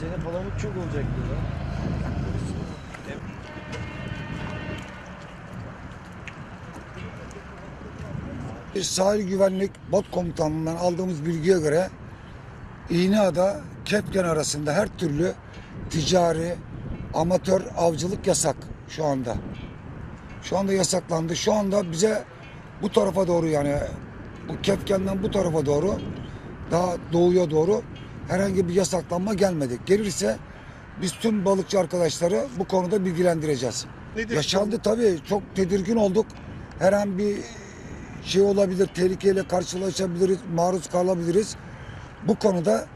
Senin palamut çok olacaktı lan. Sahil Güvenlik Bot Komutanlığı'ndan aldığımız bilgiye göre İğneada Kepken arasında her türlü ticari, amatör avcılık yasak şu anda. Şu anda yasaklandı. Şu anda bize bu tarafa doğru yani bu Kepken'den bu tarafa doğru daha doğuya doğru herhangi bir yasaklanma gelmedi. Gelirse biz tüm balıkçı arkadaşları bu konuda bilgilendireceğiz. Nedir? Yaşandı tabii. Çok tedirgin olduk. Her an bir şey olabilir, tehlikeyle karşılaşabiliriz, maruz kalabiliriz. Bu konuda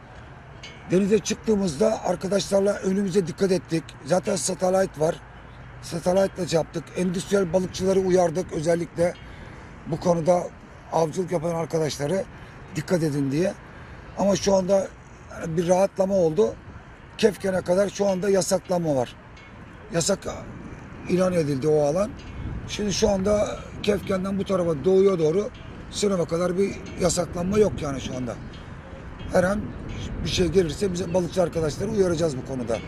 denize çıktığımızda arkadaşlarla önümüze dikkat ettik. Zaten satellite var. Satellite'la şey yaptık. Endüstriyel balıkçıları uyardık özellikle bu konuda avcılık yapan arkadaşları dikkat edin diye. Ama şu anda bir rahatlama oldu. Kefken'e kadar şu anda yasaklanma var. Yasak ilan edildi o alan. Şimdi şu anda Kefken'den bu tarafa doğuya doğru Sinop'a kadar bir yasaklanma yok yani şu anda. Her an bir şey gelirse bize balıkçı arkadaşları uyaracağız bu konuda.